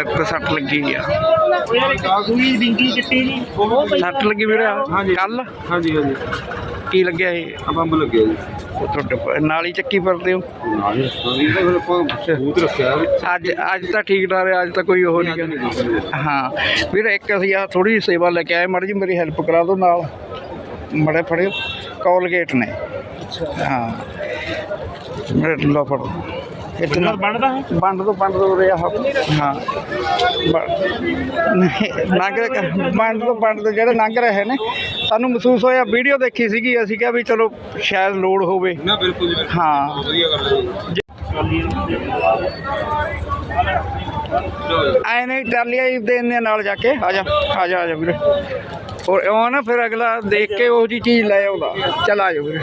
ਸਿਰ ਤੇ ਸੱਟ ਲੱਗੀ ਆ। ਕਾਗੂਈ ਡਿੰਗੀ ਚਿੱਟੀ ਜੀ। ਸੱਟ ਲੱਗੀ ਵੀਰੇ ਹਾਂਜੀ। ਕੱਲ ਹਾਂਜੀ ਹਾਂਜੀ। ਕੀ ਲੱਗਿਆ ਇਹ? ਆ ਬੰਬ ਲੱਗਿਆ ਜੀ। ਤੁਹਾਡੇ ਪ- ਨਾਲ ਹੀ ਚੱਕੀ ਫਿਰਦੇ ਹੋ? ਨਾਲ ਹੀ ਅਸੀਂ ਤਾਂ ਫਿਰ ਆਪਾਂ ਸਬੂਤ ਰੱਖਿਆ ਵੀ। ਅੱਜ ਅੱਜ ਤਾਂ ਠੀਕ ਠਾਕ ਅੱਜ ਤਾਂ ਕੋਈ ਉਹ ਨਹੀਂ ਗਾ। ਹਾਂ। ਵੀਰ ਇੱਕ ਅਸੀਂ ਆ ਥੋੜੀ ਸੇਵਾ ਲੈ ਕੇ ਆਏ। ਮੜ ਜੀ ਮੇਰੀ ਹੈਲਪ ਕਰਾ ਦਿਓ ਨਾਲ। ਮੜੇ ਫੜਿਓ। ਕੋਲਗੇਟ ਨੇ। ਹਾਂ। ਮੇਰੇ ਲੋ ਫੜੋ। ਇਤਨਾ ਬਣਦਾ ਹੈ? ਬੰਦ ਤੋਂ ਬੰਦ ਤੋਂ ਰਿਹਾ ਹਾਂ। ਬ- ਨਹੀਂ, ਲੰਘ ਰਹੇ ਬੰਦ ਤੋਂ ਬੰਦ ਤੋਂ ਜਿਹੜੇ ਲੰਘ ਰਹੇ ਨੇ ਸਾਨੂੰ ਮਹਿਸੂਸ ਹੋਇਆ ਵੀਡੀਓ ਦੇਖੀ ਸੀਗੀ ਅਸੀਂ ਕਿਹਾ ਵੀ ਚਲੋ ਸ਼ਾਇਦ ਲੋੜ ਹੋਵੇ। ਨਾ ਬਿਲਕੁਲ ਜੀ ਹਾਂ। ਵਧੀਆ ਗੱਲ ਐ ਨਹੀਂ ਦੇਣ ਨਾਲ ਜਾ ਕੇ। ਆ ਜਾ ਆ ਜਾ ਆ ਜਾ ਵੀਰੇ। ਹੋਰ ਉਹ ਨਾ ਫਿਰ ਅਗਲਾ ਦੇਖ ਕੇ ਉਹ ਜੀ ਚੀਜ਼ ਲੈ ਆਉਂਦਾ। ਚਲ ਆ ਜਾ ਵੀਰੇ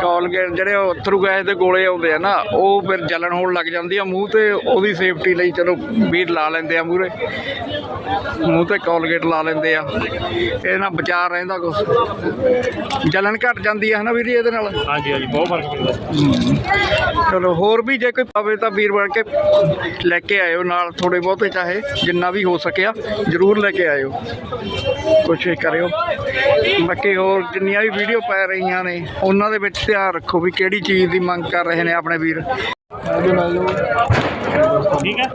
ਕੋਲਗੇਟ ਜਿਹੜੇ ਉਹ ਥਰੂ ਗੈਸ ਦੇ ਗੋਲੇ ਆਉਂਦੇ ਆ ਨਾ ਉਹ ਫਿਰ ਜਲਣ ਹੋਣ ਲੱਗ ਜਾਂਦੀ ਆ ਮੂੰਹ ਤੇ ਉਹਦੀ ਸੇਫਟੀ ਲਈ ਚਲੋ ਵੀਰ ਲਾ ਲੈਂਦੇ ਆ ਮੂਰੇ ਮੂੰਹ ਤੇ ਕੋਲਗੇਟ ਲਾ ਲੈਂਦੇ ਆ। ਇਹ ਨਾਲ ਬਚਾ ਰਹਿੰਦਾ ਕੁਛ। ਜਲਣ ਘਟ ਜਾਂਦੀ ਆ ਹਨਾ ਵੀਰ ਇਹਦੇ ਨਾਲ? ਹਾਂਜੀ ਹਾਂਜੀ ਬਹੁਤ ਫ਼ਰਕ ਪੈਂਦਾ। ਚਲੋ ਹੋਰ ਵੀ ਜੇ ਕੋਈ ਪਵੇ ਤਾਂ ਵੀਰ ਬਣ ਕੇ ਲੈ ਕੇ ਆਇਓ ਨਾਲ ਥੋੜੇ ਬਹੁਤੇ ਚਾਹੇ ਜਿੰਨਾ ਵੀ ਹੋ ਸਕਿਆ ਜਰੂਰ ਲੈ ਕੇ ਆਇਓ। ਕੋਸ਼ਿਸ਼ ਕਰਿਓ। ਬਾਕੀ ਹੋਰ ਜਿੰਨੀਆਂ ਵੀ ਵੀਡੀਓ ਪੈ ਰਹੀਆਂ ਨੇ ਉਹਨਾਂ ਦੇ ਵਿੱਚ ਧਿਆਨ ਰੱਖੋ ਵੀ ਕਿਹੜੀ ਚੀਜ਼ ਦੀ ਮੰਗ ਕਰ ਰਹੇ ਨੇ ਆਪਣੇ ਵੀਰ। ਠੀਕ ਹੈ।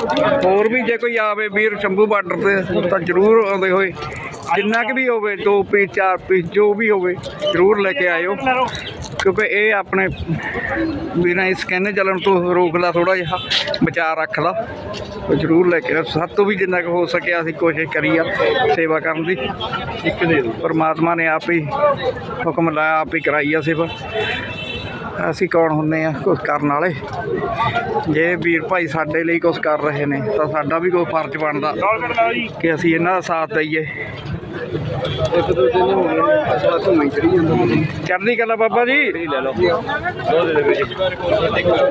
ਹੋਰ ਵੀ ਜੇ ਕੋਈ ਆਵੇ ਵੀਰ ਸ਼ੰਭੂ ਬਾਰਡਰ ਤੇ ਤਾਂ ਜਰੂਰ ਆਉਂਦੇ ਹੋਏ। ਜਿੰਨਾ ਕਿ ਵੀ ਹੋਵੇ ਦੋ ਪੀਸ ਚਾਰ ਪੀਸ ਜੋ ਵੀ ਹੋਵੇ ਜਰੂਰ ਲੈ ਕੇ ਆਇਓ। ਕਿਉਂਕਿ ਇਹ ਆਪਣੇ ਵੀਰਾਂ ਇਸ ਕਹਿੰਦੇ ਚੱਲਣ ਤੋਂ ਰੋਕਦਾ ਥੋੜਾ ਜਿਹਾ ਬਚਾ ਰੱਖਦਾ ਉਹ ਜਰੂਰ ਲੈ ਕੇ ਸਭ ਤੋਂ ਵੀ ਜਿੰਨਾ ਕੁ ਹੋ ਸਕਿਆ ਅਸੀਂ ਕੋਸ਼ਿਸ਼ ਕਰੀ ਆ ਸੇਵਾ ਕਰਨ ਦੀ। ਇੱਕ ਦੇ ਪਰਮਾਤਮਾ ਨੇ ਆਪ ਹੀ ਹੁਕਮ ਲਾਇਆ ਆਪ ਹੀ ਕਰਾਈ ਆ ਸੇਵਾ। ਅਸੀਂ ਕੌਣ ਹੁੰਨੇ ਆ? ਕੁਝ ਕਰਨ ਵਾਲੇ। ਜੇ ਵੀਰ ਭਾਈ ਸਾਡੇ ਲਈ ਕੁਝ ਕਰ ਰਹੇ ਨੇ ਤਾਂ ਸਾਡਾ ਵੀ ਕੋਈ ਫਰਜ਼ ਬਣਦਾ ਕਿ ਅਸੀਂ ਇਹਨਾਂ ਦਾ ਸਾਥ ਦਈਏ। ਇੱਕ ਦੋ ਦਿਨ ਹੋ ਗਏ ਅਸਲਾ ਘੁੰਮੀ ਚੜੀ ਜਾਂਦਾ ਚੜ੍ਹਦੀ ਕਲਾ ਬਾਬਾ ਜੀ। ਲੈ ਲਓ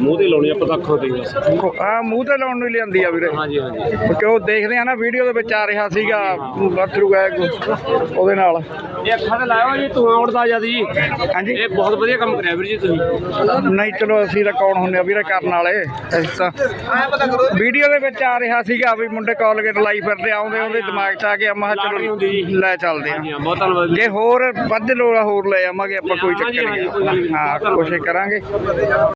ਮੂੰਹ ਤੇ ਲਾਉਣੀ ਆਪਾਂ ਤਾਂ ਅੱਖਾਂ ਤੇ ਬਸ। ਆ ਮੂੰਹ ਤੇ ਲਾਉਣ ਨੂੰ ਹੀ ਲਿਆਂਦੀ ਆ ਵੀਰੇ। ਹਾਂਜੀ ਹਾਂਜੀ। ਕਿਉਂਕਿ ਉਹ ਦੇਖਦੇ ਆ ਨਾ ਵੀਡੀਓ ਦੇ ਵਿੱਚ ਆ ਰਿਹਾ ਸੀਗਾ ਬਾਥਰੂ ਗਾਇ ਉਹਦੇ ਨਾਲ। ਇਹ ਅੱਖਾਂ ਤੇ ਲਾਇਆ ਜੀ ਧੂਆਂ ਉੜਦਾ ਜ਼ਿਆਦਾ ਜੀ। ਹਾਂਜੀ। ਇਹ ਬਹੁਤ ਵਧੀਆ ਕੰਮ ਕਰਿਆ ਵੀਰ ਜੀ ਤੁਸੀਂ। ਨਹੀਂ ਚਲੋ ਅਸੀਂ ਤਾਂ ਕੌਣ ਹੁੰਦੇ ਆ ਵੀਰੇ ਕਰਨ ਵਾਲੇ ਅਸੀਂ ਤਾਂ ਵੀਡੀਓ ਦੇ ਵਿੱਚ ਆ ਰਿਹਾ ਸੀਗਾ ਵੀ ਮੁੰਡੇ ਕਾਲਗੇਟ ਲਾਈ ਫਿਰਦੇ ਆਉਂਦੇ ਉਹਦੇ ਦਿਮਾਗ 'ਚ ਆ ਗਿਆ ਮੈਂ ਚਲੋ ਹੁੰਦੀ ਜੀ। ਲੈ ਚੱਲਦੇ ਆ ਹਾਂ, ਬਹੁਤ ਧੰਨਵਾਦ ਜੀ। ਹੋਰ ਵੱਧ ਲੋੜ ਆ ਹੋਰ ਲੈ ਆਵਾਂਗੇ ਆਪਾਂ ਕੋਈ ਚੱਕਰ ਨਹੀਂ। ਹਾਂ ਕੋਸ਼ਿਸ਼ ਕਰਾਂਗੇ